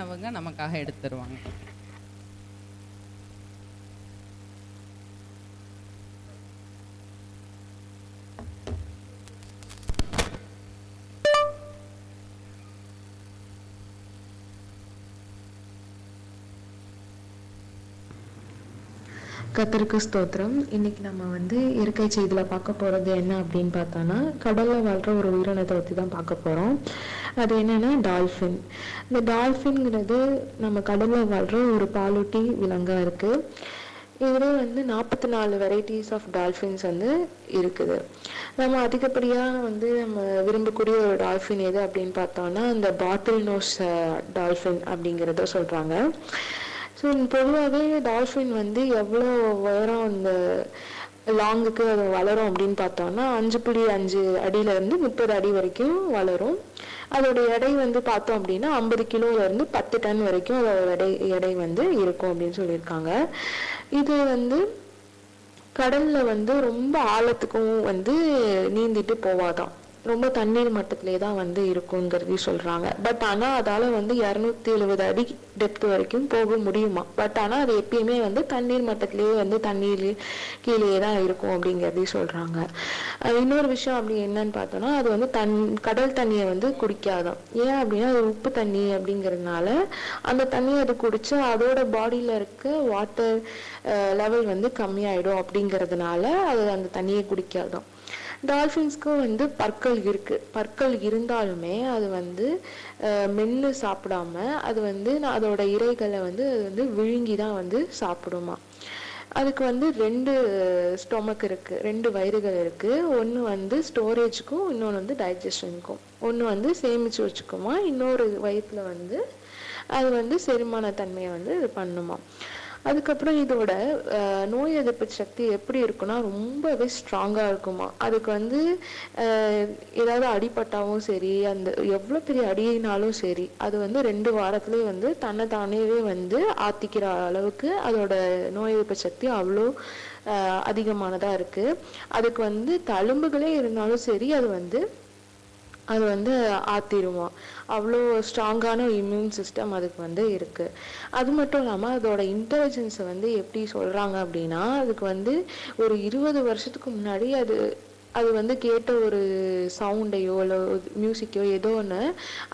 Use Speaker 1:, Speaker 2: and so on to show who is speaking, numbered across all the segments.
Speaker 1: அவங்க நமக்காக எடுத்துருவாங்க.
Speaker 2: கத்தருக்கு ஸ்தோத்திரம். இன்னைக்கு நம்ம வந்து இயற்கை செய்தியில் பார்க்க போகிறது என்ன அப்படின்னு பார்த்தோன்னா கடலில் வாழ்கிற ஒரு உயிரினத்தை பற்றி தான் பார்க்க போகிறோம் அது என்னென்னா டால்ஃபின். இந்த டால்ஃபின்ங்கிறது நம்ம கடலில் வாழ்கிற ஒரு பாலூட்டி விலங்காக இருக்குது இதில் வந்து நாற்பத்தி நாலு வெரைட்டிஸ் ஆஃப் டால்ஃபின்ஸ் வந்து இருக்குது. நம்ம அதிகப்படியாக வந்து நம்ம விரும்பக்கூடிய ஒரு டால்ஃபின் எது அப்படின்னு பார்த்தோம்னா அந்த பாட்டில் நோஸ் டால்ஃபின் அப்படிங்கிறத சொல்கிறாங்க ஸோ பொதுவாகவே டால்ஃபின் வந்து எவ்வளோ உயரம் அந்த லாங்குக்கு அது வளரும் அப்படின்னு பார்த்தோம்னா அஞ்சு புள்ளி அஞ்சு அடியிலேருந்து முப்பது அடி வரைக்கும் வளரும். அதோட எடை வந்து பார்த்தோம் அப்படின்னா ஐம்பது கிலோலேருந்து பத்து டன் வரைக்கும் அதோட எடை எடை வந்து இருக்கும் அப்படின்னு சொல்லியிருக்காங்க. இது வந்து கடலில் வந்து ரொம்ப ஆழத்துக்கும் வந்து நீந்திட்டு போவாதான் ரொம்ப தண்ணீர் மட்டத்திலே தான் வந்து இருக்குங்கிறதையும் சொல்கிறாங்க பட் ஆனால் அதால் வந்து இரநூத்தி எழுபது அடி டெப்த் வரைக்கும் போக முடியுமா? பட் ஆனால் அது எப்பயுமே வந்து தண்ணீர் மட்டத்திலேயே வந்து தண்ணீர் கீழே தான் இருக்கும் அப்படிங்கிறதையும் சொல்கிறாங்க இன்னொரு விஷயம் அப்படி என்னன்னு பார்த்தோம்னா அது வந்து தன் கடல் தண்ணியை வந்து குடிக்காதான். ஏன் அப்படின்னா அது உப்பு தண்ணி அப்படிங்கிறதுனால அந்த தண்ணியை அது குடிச்சு அதோட பாடியில் இருக்க வாட்டர் லெவல் வந்து கம்மியாயிடும் அப்படிங்கிறதுனால அது அந்த தண்ணியை குடிக்காதான். டால்ஃபின்ஸ்க்கும் வந்து பற்கள் இருக்குது பற்கள் இருந்தாலுமே அது வந்து மென்று சாப்பிடாம அது வந்து நான் அதோட இரைகளை வந்து அது வந்து விழுங்கி தான் வந்து சாப்பிடுமா. அதுக்கு வந்து ரெண்டு ஸ்டொமக் இருக்குது ரெண்டு வயிறுகள் இருக்குது ஒன்று வந்து ஸ்டோரேஜுக்கும் இன்னொன்று வந்து டைஜஷனுக்கும். ஒன்று வந்து சேமித்து வச்சுக்குமா இன்னொரு வயிற்றில் வந்து அது வந்து செரிமான தன்மையை வந்து இது பண்ணுமா. அதுக்கப்புறம் இதோட நோய் எதிர்ப்பு சக்தி எப்படி இருக்குன்னா ரொம்பவே ஸ்ட்ராங்காக இருக்குமா. அதுக்கு வந்து ஏதாவது அடிப்பட்டாவும் சரி அந்த எவ்வளோ பெரிய அடியினாலும் சரி அது வந்து ரெண்டு வாரத்துலேயே வந்து தன்னை தானேவே வந்து ஆத்திக்கிற அளவுக்கு அதோட நோய் எதிர்ப்பு சக்தி அவ்வளோ அஹ், இருக்குது இருக்கு. அதுக்கு வந்து தழும்புகளே இருந்தாலும் சரி அது வந்து அது வந்து ஆத்திருமா. அவ்வளோ ஸ்ட்ராங்கான இம்யூன் சிஸ்டம் அதுக்கு வந்து இருக்குது அது மட்டும் இல்லாமல் அதோட இன்டெலிஜென்ஸை வந்து எப்படி சொல்கிறாங்க அப்படின்னா அதுக்கு வந்து ஒரு இருபது வருஷத்துக்கு முன்னாடி அது அது வந்து கேட்ட ஒரு சவுண்டையோ இல்லை மியூசிக்கோ ஏதோ ஒன்று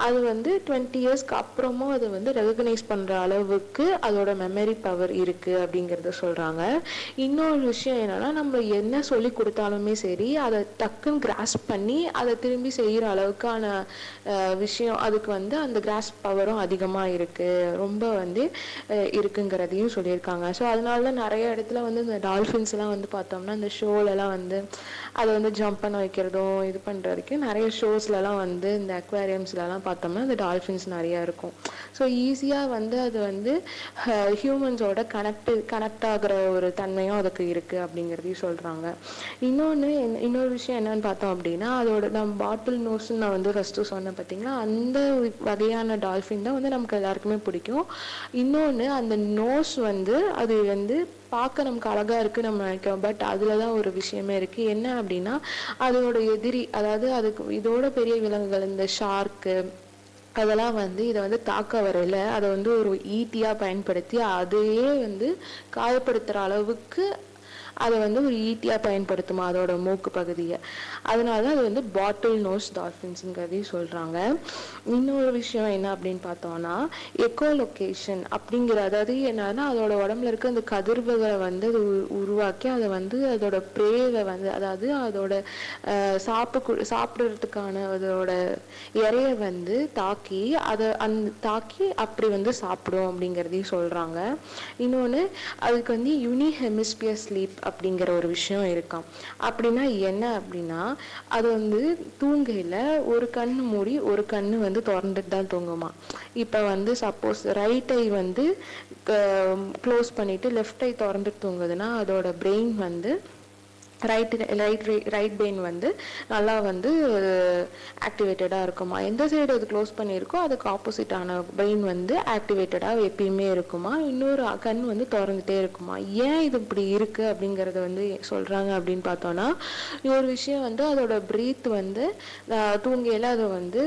Speaker 2: அது வந்து டுவெண்ட்டி இயர்ஸ்க்கு அப்புறமும் அது வந்து ரெகக்னைஸ் பண்ணுற அளவுக்கு அதோட மெமரி பவர் இருக்குது அப்படிங்கிறத சொல்கிறாங்க இன்னொரு விஷயம் என்னன்னா நம்ம என்ன சொல்லி கொடுத்தாலுமே சரி அதை டக்குன்னு கிராஸ் பண்ணி அதை திரும்பி செய்கிற அளவுக்கான விஷயம் அதுக்கு வந்து அந்த கிராஸ் பவரும் அதிகமாக இருக்குது ரொம்ப வந்து இருக்குங்கிறதையும் சொல்லியிருக்காங்க. ஸோ அதனால தான் நிறைய இடத்துல வந்து இந்த டால்ஃபின்ஸ்லாம் வந்து பார்த்தோம்னா இந்த ஷோலெல்லாம் வந்து அதை வந்து ஜம்ப் பண்ண வைக்கிறதும் இது பண்ணுறதுக்கு நிறைய ஷோஸ்லலாம் வந்து இந்த அக்வாரியம்ஸ்லலாம் பார்த்தோம்னா இந்த டால்ஃபின்ஸ் நிறையா இருக்கும். ஸோ ஈஸியாக வந்து அது வந்து ஹியூமன்ஸோட கனெக்ட் கனெக்ட் ஆகிற ஒரு தன்மையும் அதுக்கு இருக்குது அப்படிங்கிறதையும் சொல்கிறாங்க இன்னொன்று இன்னொரு விஷயம் என்னன்னு பார்த்தோம் அப்படின்னா அதோட நம்ம பாட்டில் நோஸ்ன்னு நான் வந்து ஃபஸ்ட்டு சொன்னேன் பார்த்தீங்கன்னா அந்த வகையான டால்ஃபின் தான் வந்து நமக்கு எல்லாருக்குமே பிடிக்கும். இன்னொன்று அந்த நோஸ் வந்து அது வந்து பார்க்க நமக்கு அழகா இருக்குது நம்ம நினைக்கிறோம். பட் அதுல தான் ஒரு விஷயமே இருக்கு. என்ன அப்படின்னா அதோட எதிரி அதாவது அதுக்கு இதோட பெரிய விலங்குகள் இந்த ஷார்க்கு அதெல்லாம் வந்து இதை வந்து தாக்க வரையில அதை வந்து ஒரு ஈட்டியா பயன்படுத்தி அதையே வந்து காயப்படுத்துற அளவுக்கு அதை வந்து ஒரு ஈட்டியாக பயன்படுத்துமா அதோட மூக்கு பகுதியை. அதனால தான் அது வந்து பாட்டில் நோஸ் டால்ஃபின்ஸுங்கிறதையும் சொல்கிறாங்க இன்னொரு விஷயம் என்ன அப்படின்னு பார்த்தோம்னா எக்கோ லொக்கேஷன் அப்படிங்கிற அதாவது என்னன்னா அதோட உடம்புல இருக்க அந்த கதிர்வுகளை வந்து அது உருவாக்கி அதை வந்து அதோட பிரேவை வந்து அதாவது அதோட அஹ், சாப்பிடு சாப்பிட்றதுக்கான அதோட இறைய வந்து தாக்கி அதை அந் தாக்கி அப்படி வந்து சாப்பிடும் அப்படிங்கிறதையும் சொல்கிறாங்க இன்னொன்று அதுக்கு வந்து யூனி ஹெமிஸ்பியர் ஸ்லீப் அப்படிங்கிற ஒரு விஷயம் இருக்கான் அப்படின்னா என்ன அப்படின்னா அது வந்து தூங்கையில் ஒரு கண்ணு மூடி ஒரு கண்ணு வந்து திறந்துட்டு தான் தூங்குமா. இப்போ வந்து சப்போஸ் ரைட் ஐ வந்து க்ளோஸ் பண்ணிவிட்டு லெஃப்ட் ஐ திறந்துட்டு தூங்குதுன்னா அதோட பிரெயின் வந்து ரைட் ரைட் ரைட் பெயின் வந்து நல்லா வந்து ஆக்டிவேட்டடாக இருக்குமா? எந்த சைடு அது க்ளோஸ் பண்ணியிருக்கோ அதுக்கு ஆப்போசிட்டான பெயின் வந்து ஆக்டிவேட்டடாக எப்பயுமே இருக்குமா? இன்னொரு கண் வந்து திறந்துட்டே இருக்குமா? ஏன் இது இப்படி இருக்குது அப்படிங்கிறத வந்து சொல்கிறாங்க அப்படின்னு பார்த்தோன்னா ஒரு விஷயம் வந்து அதோட ப்ரீத் வந்து தூங்கையில் அதை வந்து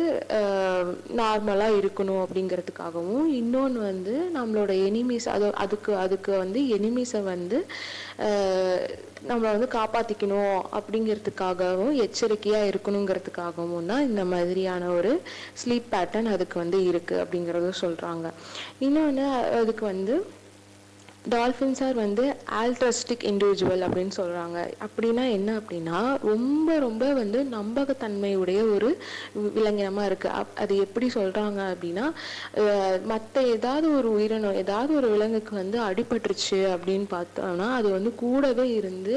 Speaker 2: நார்மலாக இருக்கணும் அப்படிங்கிறதுக்காகவும் இன்னொன்று வந்து நம்மளோட எனிமீஸ் அது அதுக்கு அதுக்கு வந்து எனிமீஸை வந்து நம்மளை வந்து காப்பாற்றிக்கணும் அப்படிங்கிறதுக்காகவும் எச்சரிக்கையாக இருக்கணுங்கிறதுக்காகவும் தான் இந்த மாதிரியான ஒரு ஸ்லீப் பேட்டர்ன் அதுக்கு வந்து இருக்குது அப்படிங்கிறதும் சொல்கிறாங்க இன்னொன்று அதுக்கு வந்து டால்ஃபின்ஸ் ஆர் வந்து ஆல்ட்ரஸ்டிக் இண்டிவிஜுவல் அப்படின்னு சொல்கிறாங்க அப்படின்னா என்ன அப்படின்னா ரொம்ப ரொம்ப வந்து நம்பகத்தன்மையுடைய ஒரு விலங்கினமாக இருக்குது அப் அது எப்படி சொல்கிறாங்க அப்படின்னா மற்ற ஏதாவது ஒரு உயிரினம் ஏதாவது ஒரு விலங்குக்கு வந்து அடிபட்டுருச்சு அப்படின்னு பார்த்தோம்னா அது வந்து கூடவே இருந்து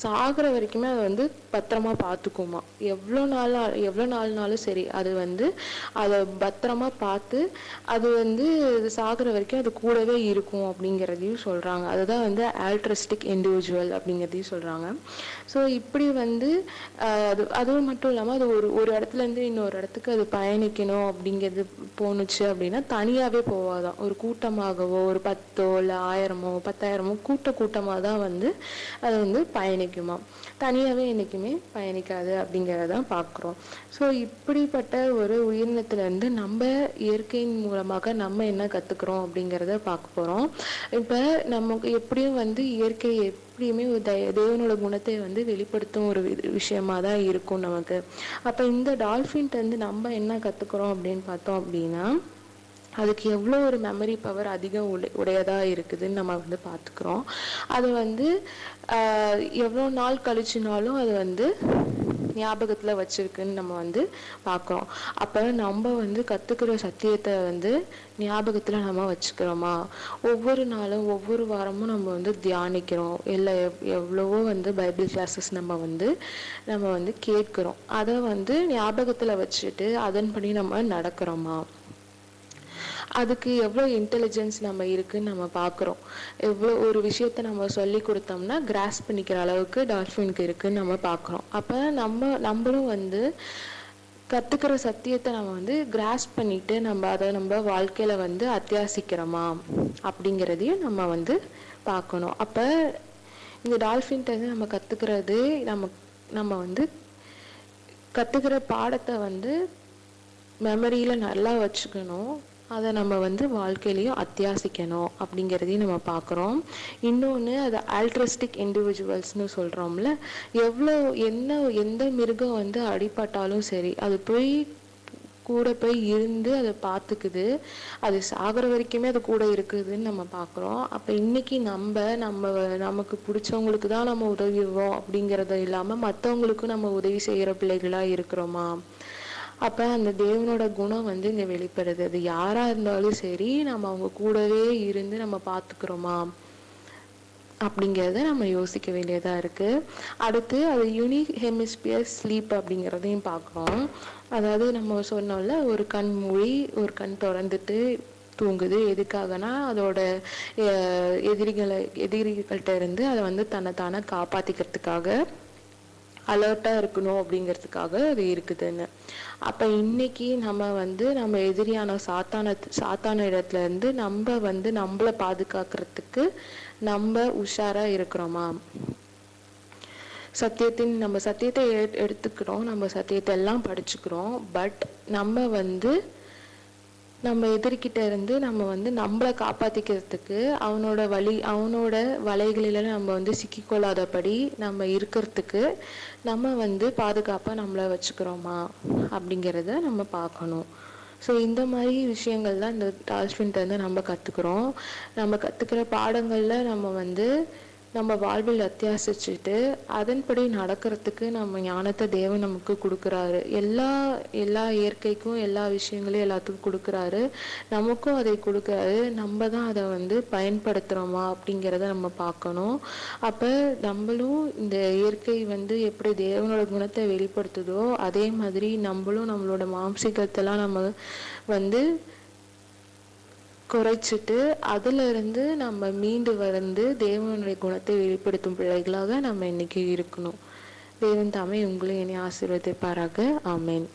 Speaker 2: சாகிற வரைக்குமே அதை வந்து பத்திரமா பார்த்துக்குமா. எவ்வளோ நாள் எவ்வளோ நாள்னாலும் சரி அது வந்து அதை பத்திரமா பார்த்து அது வந்து சாகிற வரைக்கும் அது கூடவே இருக்கும் அப்படிங்கிறதையும் சொல்கிறாங்க அதுதான் வந்து ஆல்ட்ரஸ்டிக் இண்டிவிஜுவல் அப்படிங்கிறதையும் சொல்கிறாங்க ஸோ இப்படி வந்து அது அதுவும் மட்டும் இல்லாமல் அது ஒரு ஒரு இடத்துலேருந்து இன்னொரு இடத்துக்கு அது பயணிக்கணும் அப்படிங்கிறது போணுச்சு அப்படின்னா தனியாகவே போவாதான். ஒரு கூட்டமாகவோ ஒரு பத்தோ இல்லை ஆயிரமோ பத்தாயிரமோ கூட்ட கூட்டமாக தான் வந்து அது வந்து பயணிக்குமா. தனியாகவே என்றைக்குமே பயணிக்காது அப்படிங்கிறதான் பார்க்குறோம் ஸோ இப்படிப்பட்ட ஒரு உயிரினத்துலேருந்து நம்ம இயற்கையின் மூலமாக நம்ம என்ன கற்றுக்குறோம் அப்படிங்கிறத பார்க்க போகிறோம் இப்போ நமக்கு எப்படியும் வந்து இயற்கை எப்படியுமே ஒரு தேவனோட குணத்தை வந்து வெளிப்படுத்தும் ஒரு விஷயமா தான் இருக்கும் நமக்கு. அப்போ இந்த டால்ஃபின்ட்டு வந்து நம்ம என்ன கற்றுக்குறோம் அப்படின்னு பார்த்தோம் அப்படின்னா அதுக்கு எவ்வளோ ஒரு மெமரி பவர் அதிகம் உடை உடையதாக இருக்குதுன்னு நம்ம வந்து பார்த்துக்குறோம். அது வந்து எவ்வளோ நாள் கழிச்சுனாலும் அது வந்து ஞாபகத்தில் வச்சிருக்குன்னு நம்ம வந்து பார்க்குறோம் அப்போ நம்ம வந்து கற்றுக்கிற சத்தியத்தை வந்து ஞாபகத்தில் நம்ம வச்சுக்கிறோமா? ஒவ்வொரு நாளும் ஒவ்வொரு வாரமும் நம்ம வந்து தியானிக்கிறோம். இல்லை எவ் எவ்வளவோ வந்து பைபிள் கிளாஸஸ் நம்ம வந்து நம்ம வந்து கேட்குறோம். அதை வந்து ஞாபகத்தில் வச்சுட்டு அதன்படி நம்ம நடக்கிறோமா? அதுக்கு எவ்வளோ இன்டெலிஜென்ஸ் நம்ம இருக்குன்னு நம்ம பார்க்குறோம் எவ்வளோ ஒரு விஷயத்த நம்ம சொல்லி கொடுத்தோம்னா கிராஸ் பண்ணிக்கிற அளவுக்கு டால்ஃபினுக்கு இருக்குன்னு நம்ம பார்க்குறோம் அப்போ நம்ம நம்மளும் வந்து கற்றுக்கிற சத்தியத்தை நம்ம வந்து கிராஸ் பண்ணிட்டு நம்ம அதை நம்ம வாழ்க்கையில் வந்து அத்தியாசிக்கிறோமா அப்படிங்கிறதையும் நம்ம வந்து பார்க்கணும். அப்போ இந்த டால்ஃபின்ட்ட நம்ம கற்றுக்கிறது நம்ம நம்ம வந்து கற்றுக்கிற பாடத்தை வந்து மெமரியில் நல்லா வச்சுக்கணும். அதை நம்ம வந்து வாழ்க்கையிலையும் அத்தியாசிக்கணும் அப்படிங்கிறதையும் நம்ம பார்க்குறோம். இன்னொன்று அது ஆல்ட்ரஸ்டிக் இண்டிவிஜுவல்ஸ்னு சொல்கிறோம்ல எவ்வளோ என்ன எந்த மிருகம் வந்து அடிபட்டாலும் சரி அது போய் கூட போய் இருந்து அதை பார்த்துக்குது. அது சாகிற வரைக்குமே அது கூட இருக்குதுன்னு நம்ம பார்க்குறோம். அப்போ இன்னைக்கு நம்ம நம்ம நமக்கு பிடிச்சவங்களுக்கு தான் நம்ம உதவிடுவோம் அப்படிங்கிறத இல்லாமல் மற்றவங்களுக்கும் நம்ம உதவி செய்கிற பிள்ளைகளாக இருக்கிறோமா? அப்போ அந்த தேவனோட குணம் வந்து இங்கே வெளிப்படுது. அது யாராக இருந்தாலும் சரி நம்ம அவங்க கூடவே இருந்து நம்ம பார்த்துக்கிறோமா அப்படிங்கிறத நம்ம யோசிக்க வேண்டியதாக இருக்குது அடுத்து அது யூனிக் ஹெமிஸ்பியர் ஸ்லீப் அப்படிங்கிறதையும் பார்க்குறோம். அதாவது நம்ம சொன்னோம்ல ஒரு கண் மொழி ஒரு கண் திறந்துட்டு தூங்குது. எதுக்காகனா அதோட எதிரிகளை எதிரிகள்கிட்ட இருந்து அதை வந்து தன்னை தானே காப்பாற்றிக்கிறதுக்காக அலர்ட்டாக இருக்கணும் அப்படிங்கிறதுக்காக அது இருக்குதுன்னு. அப்போ இன்னைக்கு நம்ம வந்து நம்ம எதிரியான சாத்தான சாத்தான இடத்துல இருந்து நம்ம வந்து நம்மளை பாதுகாக்கிறதுக்கு நம்ம உஷாராக இருக்கிறோமா? சத்தியத்தின் நம்ம சத்தியத்தை எடுத்துக்கிறோம் நம்ம சத்தியத்தை எல்லாம் படிச்சுக்கிறோம் பட் நம்ம வந்து நம்ம எதிர்கிட்ட இருந்து நம்ம வந்து நம்மளை காப்பாற்றிக்கிறதுக்கு அவனோட வழி அவனோட வலைகளில் நம்ம வந்து சிக்கிக்கொள்ளாதபடி நம்ம இருக்கிறதுக்கு நம்ம வந்து பாதுகாப்பாக நம்மளை வச்சுக்கிறோமா அப்படிங்கிறத நம்ம பார்க்கணும். ஸோ இந்த மாதிரி விஷயங்கள் தான் இந்த டால்ஸ்பின்ட்டு வந்து நம்ம கற்றுக்குறோம் நம்ம கற்றுக்கிற பாடங்களில் நம்ம வந்து நம்ம வாழ்வில் அத்தியாசிச்சுட்டு அதன்படி நடக்கிறதுக்கு நம்ம ஞானத்தை தேவன் நமக்கு கொடுக்குறாரு. எல்லா எல்லா இயற்கைக்கும் எல்லா விஷயங்களையும் எல்லாத்துக்கும் கொடுக்குறாரு. நமக்கும் அதை கொடுக்குறாரு. நம்ம தான் அதை வந்து பயன்படுத்துகிறோமா அப்படிங்கிறத நம்ம பார்க்கணும். அப்போ நம்மளும் இந்த இயற்கை வந்து எப்படி தேவனோட குணத்தை வெளிப்படுத்துதோ அதே மாதிரி நம்மளும் நம்மளோட மாம்சிகத்தெல்லாம் நம்ம வந்து குறைச்சிட்டு அதிலிருந்து நம்ம மீண்டு வந்து தேவனுடைய குணத்தை வெளிப்படுத்தும் பிள்ளைகளாக நம்ம இன்னைக்கு இருக்கணும். தேவன் தாமே உங்களையும் என்னை ஆசீர்வதிப்பாராக. ஆமேன்.